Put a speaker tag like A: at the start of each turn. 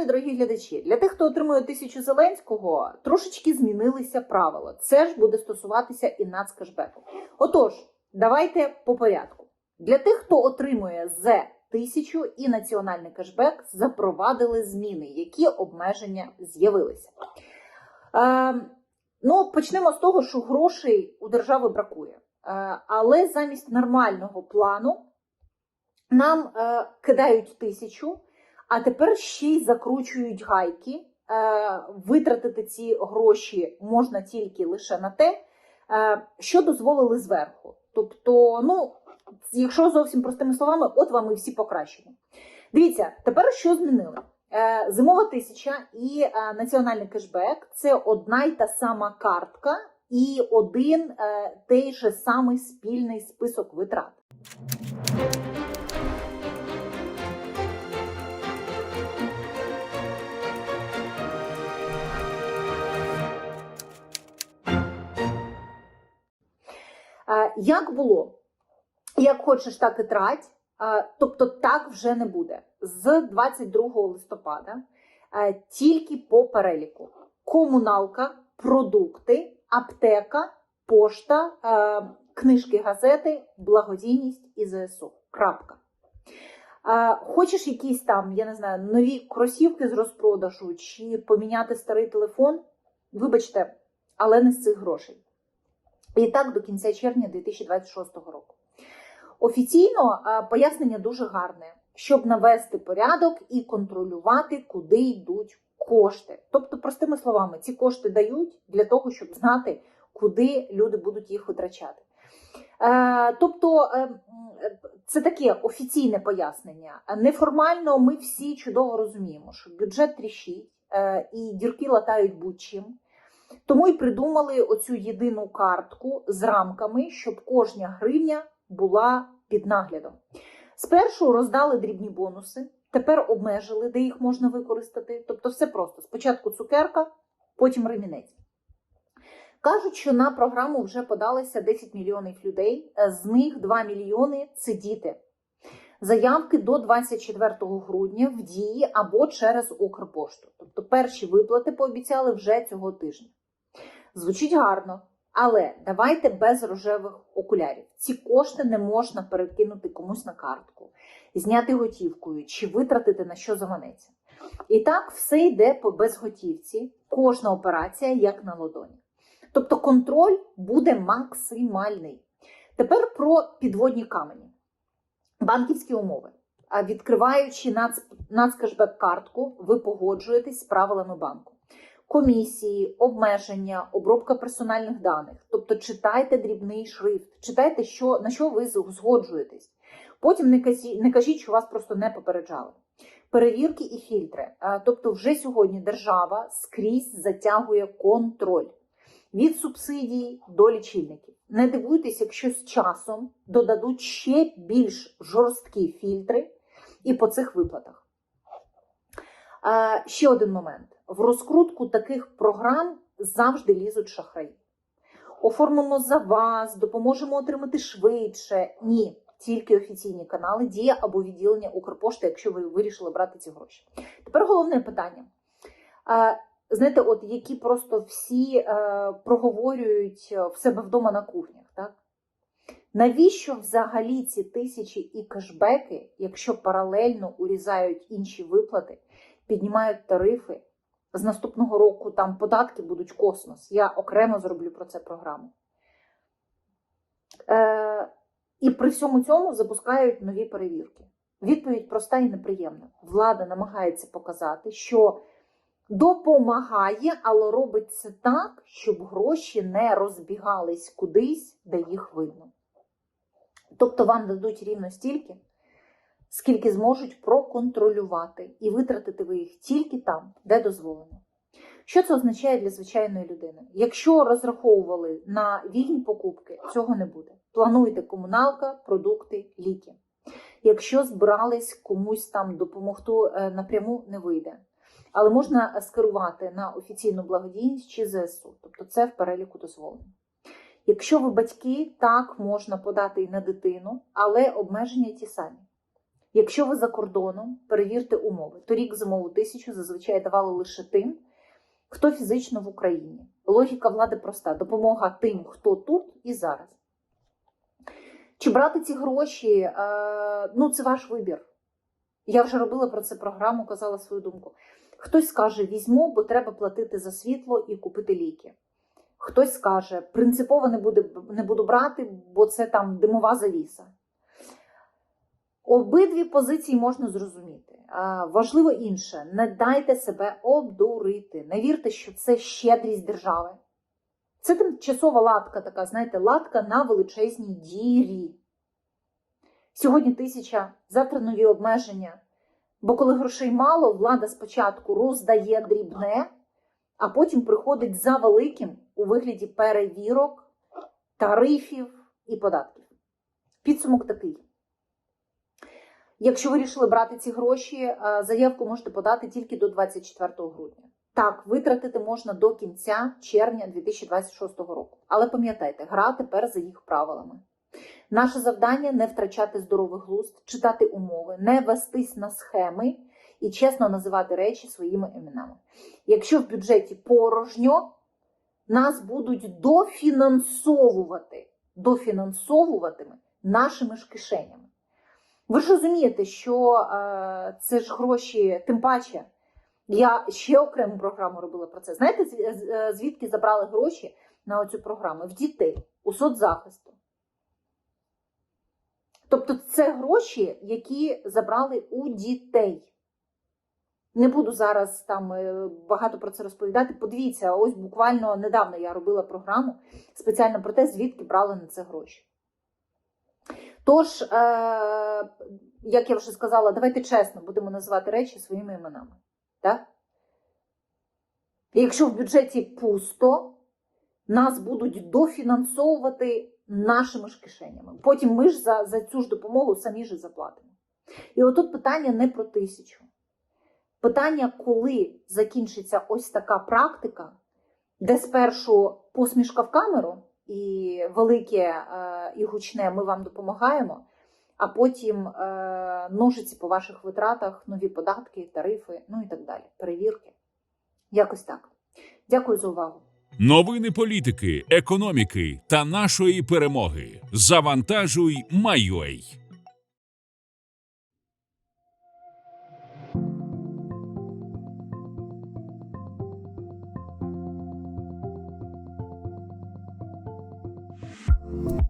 A: Нагадаю, дорогі глядачі, для тих, хто отримує тисячу Зеленського, трошечки змінилися правила. Це ж буде стосуватися і нацкешбеку. Отож, давайте по порядку. Для тих, хто отримує з тисячу і національний кешбек, запровадили зміни, які обмеження з'явилися. Е, ну, почнемо з того, що грошей у держави бракує. Е, але замість нормального плану нам е, кидають тисячу, а тепер ще й закручують гайки. Е, витратити ці гроші можна тільки лише на те, е, що дозволили зверху. Тобто, ну, якщо зовсім простими словами, от вам і всі покращення. Дивіться, тепер що змінили? Е, Зимова тисяча і національний кешбек це одна й та сама картка і один той же самий спільний список витрат. Як було? Як хочеш, так і трать. Тобто так вже не буде. З 22 листопада тільки по переліку: комуналка, продукти, аптека, пошта, книжки, газети, благодійність і ЗСУ. Крапка. Хочеш якісь там, я не знаю, нові кросівки з розпродажу чи поміняти старий телефон? Вибачте, але не з цих грошей. І так до кінця червня 2026 року. Офіційно е, пояснення дуже гарне, щоб навести порядок і контролювати, куди йдуть кошти. Тобто, простими словами, ці кошти дають для того, щоб знати, куди люди будуть їх витрачати. Е, Тобто, е, це таке офіційне пояснення. Неформально ми всі чудово розуміємо, що бюджет тріщить і дірки латають будь-чим. Тому й придумали оцю єдину картку з рамками, щоб кожна гривня була під наглядом. Спершу роздали дрібні бонуси, тепер обмежили, де їх можна використати. Тобто, все просто: спочатку цукерка, потім ремінець. Кажуть, що на програму вже подалися 10 мільйонів людей, з них 2 мільйони це діти. Заявки до 24 грудня в дії або через Укрпошту. Тобто перші виплати пообіцяли вже цього тижня. Звучить гарно, але давайте без рожевих окулярів. Ці кошти не можна перекинути комусь на картку, зняти готівкою чи витратити на що заманеться. І так все йде по безготівці, кожна операція як на ладоні. Тобто контроль буде максимальний. Тепер про підводні камені. Банківські умови. Відкриваючи нац... нацкешбек-картку, ви погоджуєтесь з правилами банку. Комісії, обмеження, обробка персональних даних. Тобто читайте дрібний шрифт, читайте, що, на що ви згоджуєтесь. Потім не кажіть, що вас просто не попереджали. Перевірки і фільтри. Тобто, вже сьогодні держава скрізь затягує контроль від субсидій до лічильників. Не дивуйтесь, якщо з часом додадуть ще більш жорсткі фільтри і по цих виплатах. А, ще один момент: в розкрутку таких програм завжди лізуть шахраї. Оформимо за вас, допоможемо отримати швидше. Ні, тільки офіційні канали, дія або відділення Укрпошти, якщо ви вирішили брати ці гроші. Тепер головне питання. Знаєте, от які просто всі е, проговорюють в себе вдома на кухнях, так? Навіщо взагалі ці тисячі і кешбеки, якщо паралельно урізають інші виплати, піднімають тарифи? З наступного року там податки будуть космос. Я окремо зроблю про це програму. Е, і при всьому цьому запускають нові перевірки. Відповідь проста і неприємна. Влада намагається показати, що допомагає, але робить це так, щоб гроші не розбігались кудись, де їх видно. Тобто вам дадуть рівно стільки, скільки зможуть проконтролювати, і витратити ви їх тільки там, де дозволено. Що це означає для звичайної людини? Якщо розраховували на вільні покупки, цього не буде. Плануйте комуналка, продукти, ліки. Якщо збирались комусь там допомогти е, напряму, не вийде. Але можна скерувати на офіційну благодійність чи ЗСУ, тобто це в переліку дозволено. Якщо ви батьки, так можна подати і на дитину, але обмеження ті самі. Якщо ви за кордоном, перевірте умови. Торік зимову тисячу зазвичай давали лише тим, хто фізично в Україні. Логіка влади проста: допомога тим, хто тут і зараз. Чи брати ці гроші? Е, ну, це ваш вибір. Я вже робила про це програму, казала свою думку. Хтось скаже, візьму, бо треба платити за світло і купити ліки. Хтось скаже, принципово не, буде, не буду брати, бо це там димова завіса. Обидві позиції можна зрозуміти. Важливо інше: не дайте себе обдурити. Не вірте, що це щедрість держави. Це тимчасова латка, така, знаєте, латка на величезній дірі. Сьогодні тисяча, завтра нові обмеження. Бо коли грошей мало, влада спочатку роздає дрібне, а потім приходить за великим у вигляді перевірок, тарифів і податків. Підсумок такий. Якщо вирішили брати ці гроші, е, заявку можете подати тільки до 24 грудня. Так, витратити можна до кінця червня 2026 року. Але пам'ятайте, гра тепер за їх правилами. Наше завдання не втрачати здоровий глузд, читати умови, не вестись на схеми і чесно називати речі своїми іменами. Якщо в бюджеті порожньо, нас будуть дофінансовувати, дофінансовуватиме нашими ж кишенями. Ви ж розумієте, що е, це ж гроші, тим паче, я ще окрему програму робила про це. Знаєте, е, звідки забрали гроші на оцю програму? В дітей, у соцзахисту. Тобто це гроші, які забрали у дітей. Не буду зараз там е, багато про це розповідати. Подивіться, ось буквально недавно я робила програму спеціально про те, звідки брали на це гроші. Тож, е, як я вже сказала, давайте чесно будемо називати речі своїми іменами. Так? Якщо в бюджеті пусто, нас будуть дофінансовувати нашими ж кишенями. Потім ми ж за, за цю ж допомогу самі ж заплатимо. І отут питання не про тисячу. Питання, коли закінчиться ось така практика, де спершу посмішка в камеру і велике е, і гучне ми вам допомагаємо, а потім е, ножиці по ваших витратах, нові податки, тарифи, ну і так далі. Перевірки. Якось так. Дякую за увагу.
B: Новини політики, економіки та нашої перемоги. Завантажуй, Майой. you